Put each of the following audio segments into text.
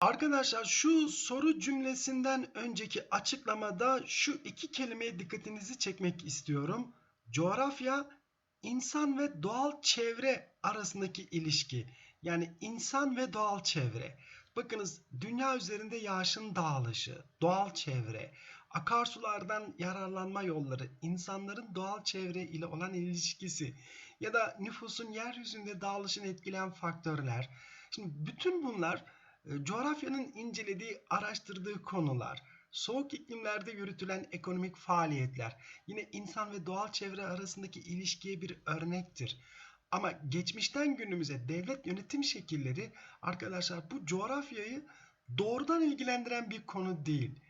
Arkadaşlar şu soru cümlesinden önceki açıklamada şu iki kelimeye dikkatinizi çekmek istiyorum. Coğrafya, insan ve doğal çevre arasındaki ilişki. Yani insan ve doğal çevre. Bakınız dünya üzerinde yağışın dağılışı, doğal çevre, akarsulardan yararlanma yolları, insanların doğal çevre ile olan ilişkisi ya da nüfusun yeryüzünde dağılışını etkileyen faktörler. Şimdi bütün bunlar coğrafyanın incelediği, araştırdığı konular, soğuk iklimlerde yürütülen ekonomik faaliyetler, yine insan ve doğal çevre arasındaki ilişkiye bir örnektir. Ama geçmişten günümüze devlet yönetim şekilleri arkadaşlar bu coğrafyayı doğrudan ilgilendiren bir konu değil.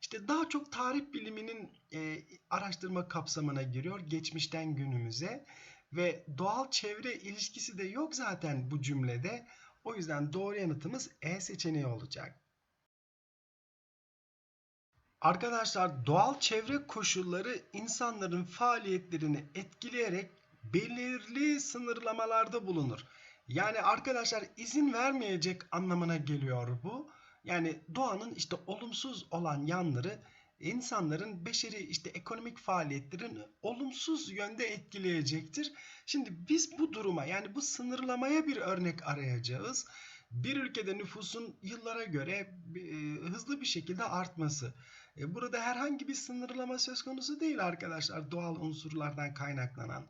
İşte daha çok tarih biliminin e, araştırma kapsamına giriyor geçmişten günümüze ve doğal çevre ilişkisi de yok zaten bu cümlede. O yüzden doğru yanıtımız E seçeneği olacak. Arkadaşlar doğal çevre koşulları insanların faaliyetlerini etkileyerek belirli sınırlamalarda bulunur. Yani arkadaşlar izin vermeyecek anlamına geliyor bu. Yani doğanın işte olumsuz olan yanları insanların beşeri işte ekonomik faaliyetlerini olumsuz yönde etkileyecektir. Şimdi biz bu duruma yani bu sınırlamaya bir örnek arayacağız. Bir ülkede nüfusun yıllara göre e, hızlı bir şekilde artması. E, burada herhangi bir sınırlama söz konusu değil arkadaşlar doğal unsurlardan kaynaklanan.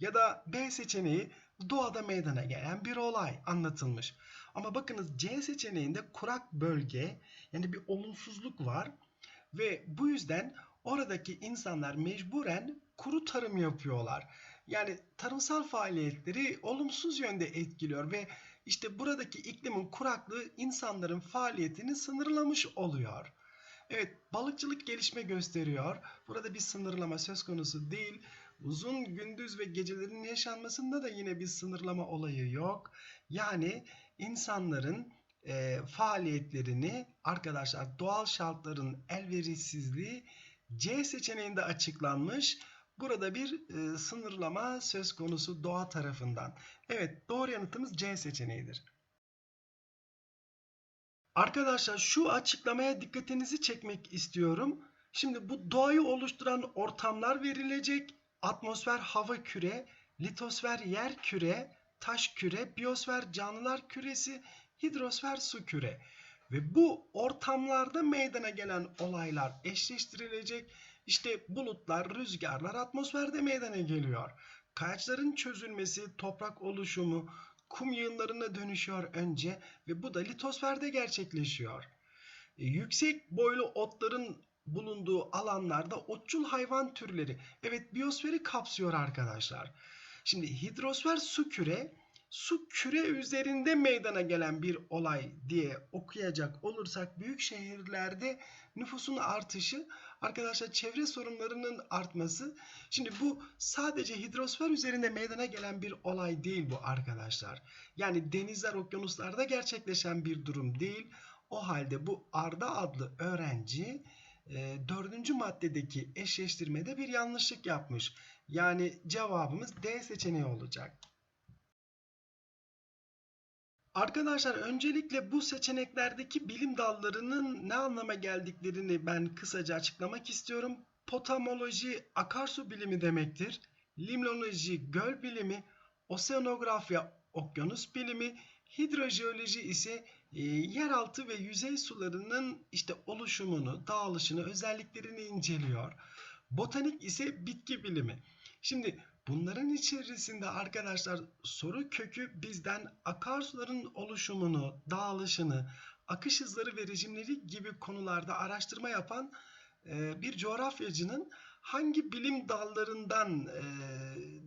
Ya da B seçeneği doğada meydana gelen bir olay anlatılmış. Ama bakınız C seçeneğinde kurak bölge yani bir olumsuzluk var ve bu yüzden oradaki insanlar mecburen kuru tarım yapıyorlar. Yani tarımsal faaliyetleri olumsuz yönde etkiliyor ve işte buradaki iklimin kuraklığı insanların faaliyetini sınırlamış oluyor. Evet, balıkçılık gelişme gösteriyor. Burada bir sınırlama söz konusu değil. Uzun gündüz ve gecelerin yaşanmasında da yine bir sınırlama olayı yok. Yani insanların e, faaliyetlerini arkadaşlar doğal şartların elverişsizliği C seçeneğinde açıklanmış. Burada bir e, sınırlama söz konusu doğa tarafından. Evet doğru yanıtımız C seçeneğidir. Arkadaşlar şu açıklamaya dikkatinizi çekmek istiyorum. Şimdi bu doğayı oluşturan ortamlar verilecek. Atmosfer hava küre, litosfer yer küre, taş küre, biyosfer canlılar küresi, hidrosfer su küre. Ve bu ortamlarda meydana gelen olaylar eşleştirilecek. İşte bulutlar, rüzgarlar atmosferde meydana geliyor. Kayaçların çözülmesi, toprak oluşumu, kum yığınlarına dönüşüyor önce ve bu da litosferde gerçekleşiyor. E, yüksek boylu otların bulunduğu alanlarda otçul hayvan türleri evet biyosferi kapsıyor arkadaşlar. Şimdi hidrosfer su küre su küre üzerinde meydana gelen bir olay diye okuyacak olursak büyük şehirlerde nüfusun artışı arkadaşlar çevre sorunlarının artması şimdi bu sadece hidrosfer üzerinde meydana gelen bir olay değil bu arkadaşlar. Yani denizler okyanuslarda gerçekleşen bir durum değil. O halde bu Arda adlı öğrenci e, dördüncü maddedeki eşleştirmede bir yanlışlık yapmış. Yani cevabımız D seçeneği olacak. Arkadaşlar öncelikle bu seçeneklerdeki bilim dallarının ne anlama geldiklerini ben kısaca açıklamak istiyorum. Potamoloji akarsu bilimi demektir. Limnoloji göl bilimi, oseanografya okyanus bilimi, hidrojeoloji ise e, yeraltı ve yüzey sularının işte oluşumunu, dağılışını, özelliklerini inceliyor. Botanik ise bitki bilimi. Şimdi Bunların içerisinde arkadaşlar soru kökü bizden akarsuların oluşumunu, dağılışını, akış hızları ve rejimleri gibi konularda araştırma yapan e, bir coğrafyacının hangi bilim dallarından e,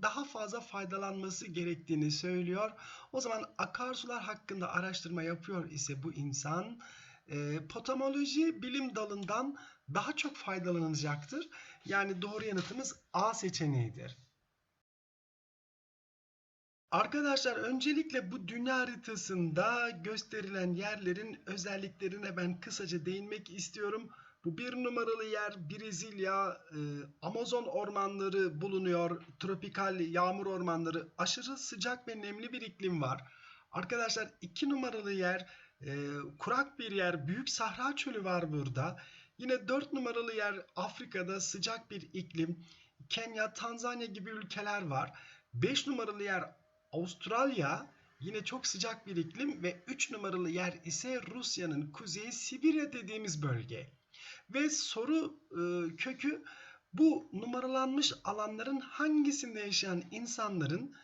daha fazla faydalanması gerektiğini söylüyor. O zaman akarsular hakkında araştırma yapıyor ise bu insan e, potamoloji bilim dalından daha çok faydalanacaktır. Yani doğru yanıtımız A seçeneğidir. Arkadaşlar öncelikle bu dünya haritasında gösterilen yerlerin özelliklerine ben kısaca değinmek istiyorum. Bu bir numaralı yer Brezilya, e, Amazon ormanları bulunuyor, tropikal yağmur ormanları, aşırı sıcak ve nemli bir iklim var. Arkadaşlar iki numaralı yer Ee, kurak bir yer, büyük sahra çölü var burada. Yine 4 numaralı yer Afrika'da sıcak bir iklim. Kenya, Tanzanya gibi ülkeler var. 5 numaralı yer Avustralya. Yine çok sıcak bir iklim ve 3 numaralı yer ise Rusya'nın kuzeyi Sibirya dediğimiz bölge. Ve soru e, kökü bu numaralanmış alanların hangisinde yaşayan insanların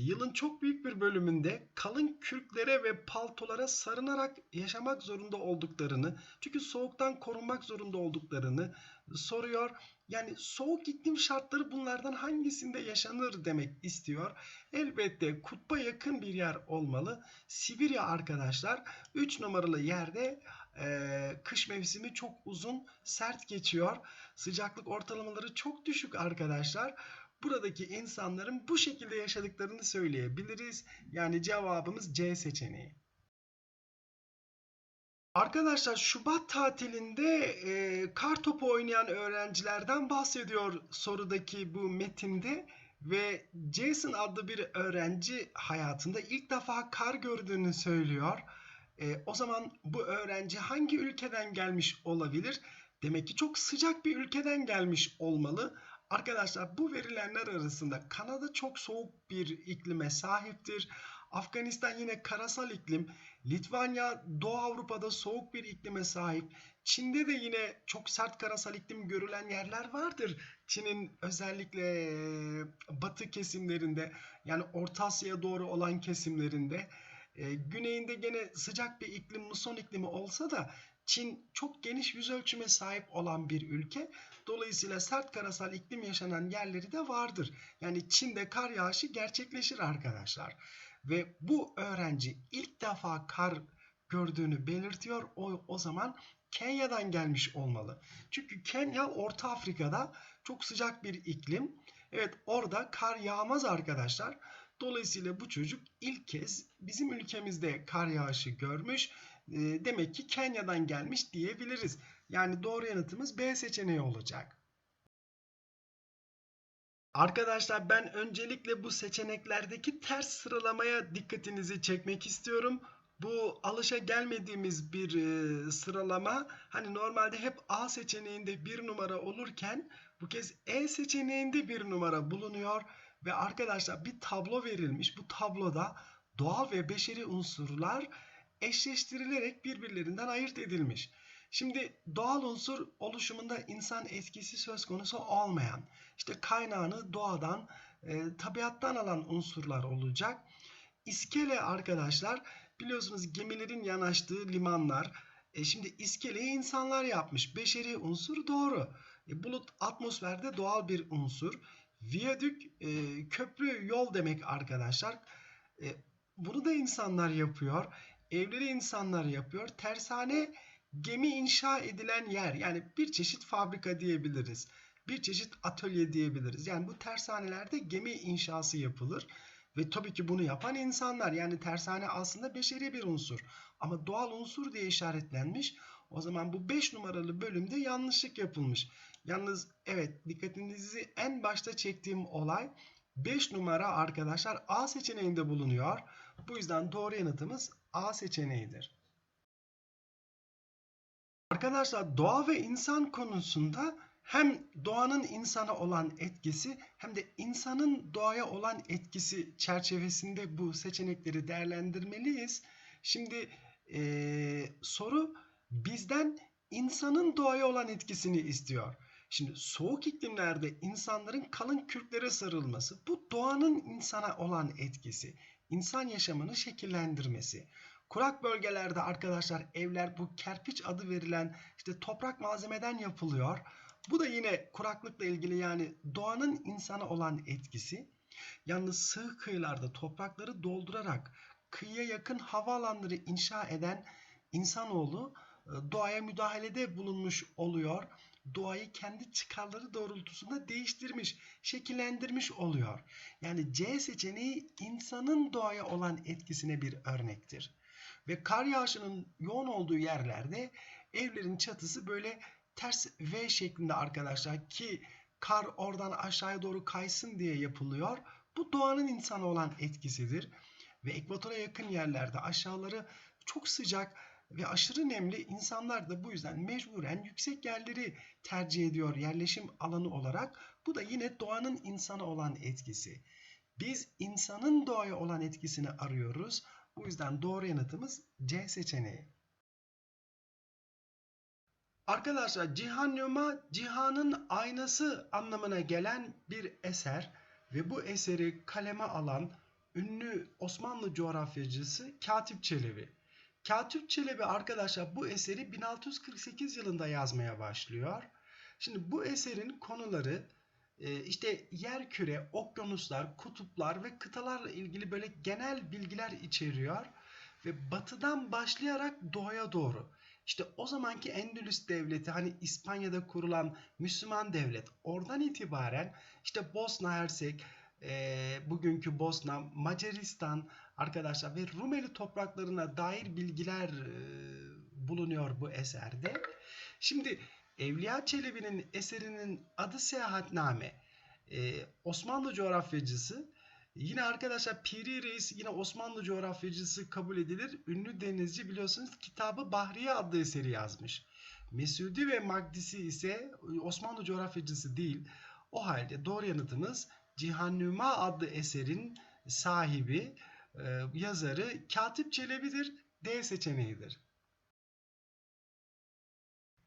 yılın çok büyük bir bölümünde kalın kürklere ve paltolara sarınarak yaşamak zorunda olduklarını, çünkü soğuktan korunmak zorunda olduklarını soruyor. Yani soğuk iklim şartları bunlardan hangisinde yaşanır demek istiyor. Elbette kutba yakın bir yer olmalı. Sibirya arkadaşlar 3 numaralı yerde e, kış mevsimi çok uzun, sert geçiyor. Sıcaklık ortalamaları çok düşük arkadaşlar. Buradaki insanların bu şekilde yaşadıklarını söyleyebiliriz. Yani cevabımız C seçeneği. Arkadaşlar Şubat tatilinde e, kar topu oynayan öğrencilerden bahsediyor sorudaki bu metinde ve Jason adlı bir öğrenci hayatında ilk defa kar gördüğünü söylüyor. E, o zaman bu öğrenci hangi ülkeden gelmiş olabilir? Demek ki çok sıcak bir ülkeden gelmiş olmalı. Arkadaşlar bu verilenler arasında Kanada çok soğuk bir iklime sahiptir. Afganistan yine karasal iklim. Litvanya Doğu Avrupa'da soğuk bir iklime sahip. Çin'de de yine çok sert karasal iklim görülen yerler vardır. Çin'in özellikle batı kesimlerinde yani Orta Asya'ya doğru olan kesimlerinde. E, güneyinde gene sıcak bir iklim, muson iklimi olsa da Çin çok geniş yüz ölçüme sahip olan bir ülke. Dolayısıyla sert karasal iklim yaşanan yerleri de vardır. Yani Çin'de kar yağışı gerçekleşir arkadaşlar. Ve bu öğrenci ilk defa kar gördüğünü belirtiyor. O, o zaman Kenya'dan gelmiş olmalı. Çünkü Kenya Orta Afrika'da çok sıcak bir iklim. Evet orada kar yağmaz arkadaşlar. Dolayısıyla bu çocuk ilk kez bizim ülkemizde kar yağışı görmüş. E, demek ki Kenya'dan gelmiş diyebiliriz. Yani doğru yanıtımız B seçeneği olacak. Arkadaşlar ben öncelikle bu seçeneklerdeki ters sıralamaya dikkatinizi çekmek istiyorum. Bu alışa gelmediğimiz bir e, sıralama. Hani normalde hep A seçeneğinde bir numara olurken bu kez E seçeneğinde bir numara bulunuyor. Ve arkadaşlar bir tablo verilmiş. Bu tabloda doğal ve beşeri unsurlar eşleştirilerek birbirlerinden ayırt edilmiş. Şimdi doğal unsur oluşumunda insan etkisi söz konusu olmayan, işte kaynağını doğadan, e, tabiattan alan unsurlar olacak. İskele arkadaşlar biliyorsunuz gemilerin yanaştığı limanlar. E şimdi iskeleyi insanlar yapmış. Beşeri unsur doğru. E, bulut atmosferde doğal bir unsur. Viyadük e, köprü yol demek arkadaşlar. E, bunu da insanlar yapıyor. Evleri insanlar yapıyor. Tersane gemi inşa edilen yer. Yani bir çeşit fabrika diyebiliriz. Bir çeşit atölye diyebiliriz. Yani bu tersanelerde gemi inşası yapılır. Ve tabii ki bunu yapan insanlar. Yani tersane aslında beşeri bir unsur. Ama doğal unsur diye işaretlenmiş. O zaman bu 5 numaralı bölümde yanlışlık yapılmış. Yalnız evet dikkatinizi en başta çektiğim olay 5 numara arkadaşlar A seçeneğinde bulunuyor. Bu yüzden doğru yanıtımız A seçeneğidir. Arkadaşlar doğa ve insan konusunda hem doğanın insana olan etkisi hem de insanın doğaya olan etkisi çerçevesinde bu seçenekleri değerlendirmeliyiz. Şimdi ee, soru bizden insanın doğaya olan etkisini istiyor. Şimdi soğuk iklimlerde insanların kalın kürklere sarılması bu doğanın insana olan etkisi, insan yaşamını şekillendirmesi. Kurak bölgelerde arkadaşlar evler bu kerpiç adı verilen işte toprak malzemeden yapılıyor. Bu da yine kuraklıkla ilgili yani doğanın insana olan etkisi. Yalnız sığ kıyılarda toprakları doldurarak kıyıya yakın havaalanları inşa eden insanoğlu e, doğaya müdahalede bulunmuş oluyor. Doğayı kendi çıkarları doğrultusunda değiştirmiş, şekillendirmiş oluyor. Yani C seçeneği insanın doğaya olan etkisine bir örnektir. Ve kar yağışının yoğun olduğu yerlerde evlerin çatısı böyle ters V şeklinde arkadaşlar ki kar oradan aşağıya doğru kaysın diye yapılıyor. Bu doğanın insana olan etkisidir. Ve ekvatora yakın yerlerde aşağıları çok sıcak ve aşırı nemli insanlar da bu yüzden mecburen yüksek yerleri tercih ediyor yerleşim alanı olarak. Bu da yine doğanın insana olan etkisi. Biz insanın doğaya olan etkisini arıyoruz. Bu yüzden doğru yanıtımız C seçeneği. Arkadaşlar Cihannuma cihanın aynası anlamına gelen bir eser ve bu eseri kaleme alan ünlü Osmanlı coğrafyacısı Katip Çelebi. Katip Çelebi arkadaşlar bu eseri 1648 yılında yazmaya başlıyor. Şimdi bu eserin konuları işte yer küre, okyanuslar, kutuplar ve kıtalarla ilgili böyle genel bilgiler içeriyor ve batıdan başlayarak doğuya doğru. İşte o zamanki Endülüs devleti hani İspanya'da kurulan Müslüman devlet oradan itibaren işte Bosna Hersek, e, bugünkü Bosna, Macaristan arkadaşlar ve Rumeli topraklarına dair bilgiler e, bulunuyor bu eserde. Şimdi Evliya Çelebi'nin eserinin adı Seyahatname. E, Osmanlı coğrafyacısı Yine arkadaşlar Piri Reis yine Osmanlı coğrafyacısı kabul edilir. Ünlü denizci biliyorsunuz kitabı Bahriye adlı eseri yazmış. Mesudi ve Magdisi ise Osmanlı coğrafyacısı değil. O halde doğru yanıtımız Cihannüma adlı eserin sahibi, e, yazarı Katip Çelebi'dir. D seçeneğidir.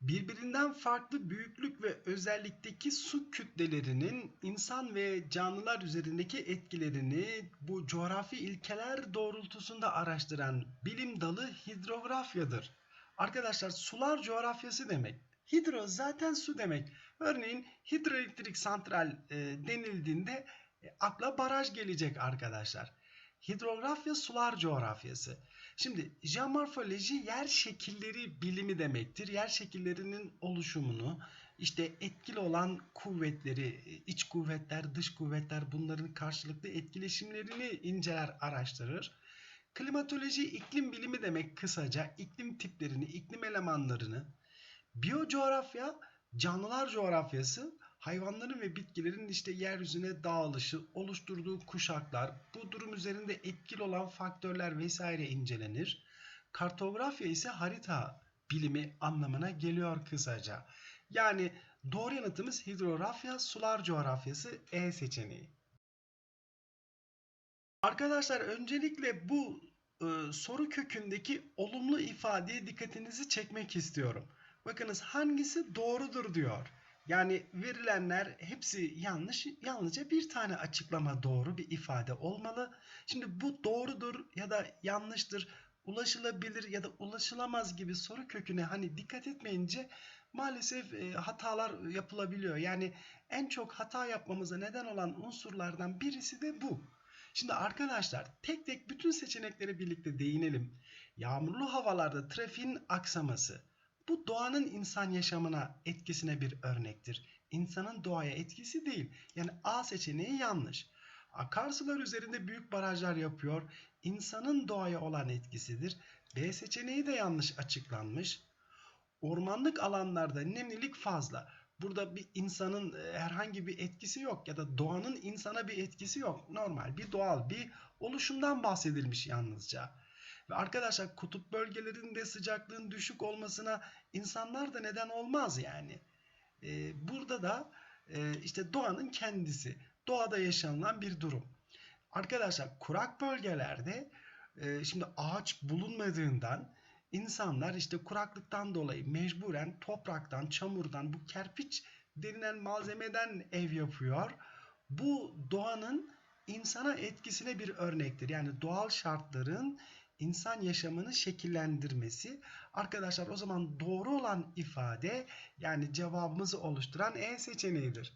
Birbirinden farklı büyüklük ve özellikteki su kütlelerinin insan ve canlılar üzerindeki etkilerini bu coğrafi ilkeler doğrultusunda araştıran bilim dalı hidrografyadır. Arkadaşlar sular coğrafyası demek. Hidro zaten su demek. Örneğin hidroelektrik santral e, denildiğinde e, akla baraj gelecek arkadaşlar. Hidrografya sular coğrafyası. Şimdi jeomorfoloji yer şekilleri bilimi demektir. Yer şekillerinin oluşumunu, işte etkili olan kuvvetleri, iç kuvvetler, dış kuvvetler bunların karşılıklı etkileşimlerini inceler, araştırır. Klimatoloji iklim bilimi demek kısaca iklim tiplerini, iklim elemanlarını. Biyocoğrafya canlılar coğrafyası hayvanların ve bitkilerin işte yeryüzüne dağılışı, oluşturduğu kuşaklar, bu durum üzerinde etkili olan faktörler vesaire incelenir. Kartografya ise harita bilimi anlamına geliyor kısaca. Yani doğru yanıtımız hidrografya, sular coğrafyası E seçeneği. Arkadaşlar öncelikle bu e, soru kökündeki olumlu ifadeye dikkatinizi çekmek istiyorum. Bakınız hangisi doğrudur diyor. Yani verilenler hepsi yanlış. Yalnızca bir tane açıklama doğru bir ifade olmalı. Şimdi bu doğrudur ya da yanlıştır, ulaşılabilir ya da ulaşılamaz gibi soru köküne hani dikkat etmeyince maalesef e, hatalar yapılabiliyor. Yani en çok hata yapmamıza neden olan unsurlardan birisi de bu. Şimdi arkadaşlar tek tek bütün seçenekleri birlikte değinelim. Yağmurlu havalarda trafiğin aksaması, bu doğanın insan yaşamına etkisine bir örnektir. İnsanın doğaya etkisi değil. Yani A seçeneği yanlış. Akarsular üzerinde büyük barajlar yapıyor. İnsanın doğaya olan etkisidir. B seçeneği de yanlış açıklanmış. Ormanlık alanlarda nemlilik fazla. Burada bir insanın e, herhangi bir etkisi yok ya da doğanın insana bir etkisi yok. Normal bir doğal bir oluşumdan bahsedilmiş yalnızca. Ve arkadaşlar kutup bölgelerinde sıcaklığın düşük olmasına insanlar da neden olmaz yani. Ee, burada da e, işte doğanın kendisi, doğada yaşanılan bir durum. Arkadaşlar kurak bölgelerde e, şimdi ağaç bulunmadığından insanlar işte kuraklıktan dolayı mecburen topraktan, çamurdan, bu kerpiç denilen malzemeden ev yapıyor. Bu doğanın insana etkisine bir örnektir. Yani doğal şartların insan yaşamını şekillendirmesi. Arkadaşlar o zaman doğru olan ifade yani cevabımızı oluşturan E seçeneğidir.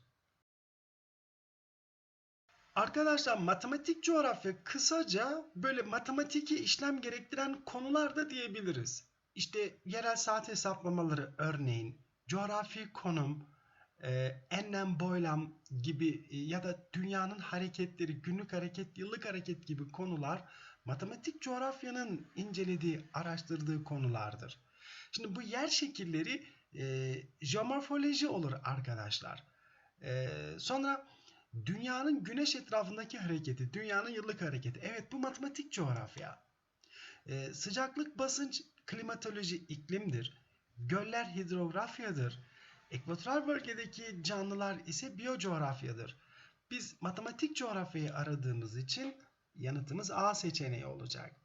Arkadaşlar matematik coğrafya kısaca böyle matematiki işlem gerektiren konular da diyebiliriz. İşte yerel saat hesaplamaları örneğin, coğrafi konum, e, enlem boylam gibi e, ya da dünyanın hareketleri, günlük hareket, yıllık hareket gibi konular matematik coğrafyanın incelediği, araştırdığı konulardır. Şimdi bu yer şekilleri e, jeomorfoloji olur arkadaşlar. E, sonra dünyanın güneş etrafındaki hareketi, dünyanın yıllık hareketi. Evet bu matematik coğrafya. Ee, sıcaklık, basınç, klimatoloji iklimdir. Göller hidrografyadır. Ekvatoral bölgedeki canlılar ise biyocoğrafyadır. Biz matematik coğrafyayı aradığımız için yanıtımız A seçeneği olacak.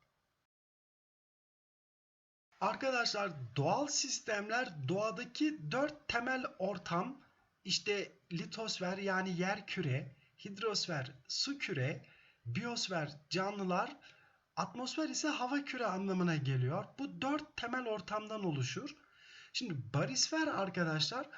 Arkadaşlar doğal sistemler doğadaki dört temel ortam işte litosfer yani yer küre, hidrosfer su küre, biyosfer canlılar, atmosfer ise hava küre anlamına geliyor. Bu dört temel ortamdan oluşur. Şimdi barisfer arkadaşlar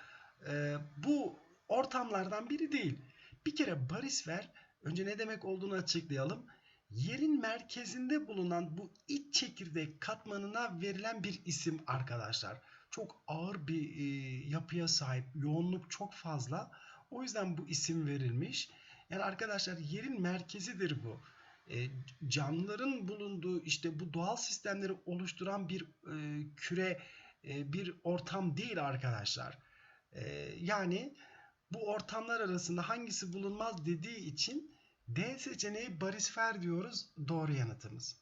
e, bu ortamlardan biri değil. Bir kere barisfer önce ne demek olduğunu açıklayalım. Yerin merkezinde bulunan bu iç çekirdek katmanına verilen bir isim arkadaşlar. Çok ağır bir e, yapıya sahip, yoğunluk çok fazla. O yüzden bu isim verilmiş. Yani arkadaşlar yerin merkezidir bu. E, canlıların bulunduğu işte bu doğal sistemleri oluşturan bir e, küre, e, bir ortam değil arkadaşlar. E, yani bu ortamlar arasında hangisi bulunmaz dediği için D seçeneği barisfer diyoruz. Doğru yanıtımız.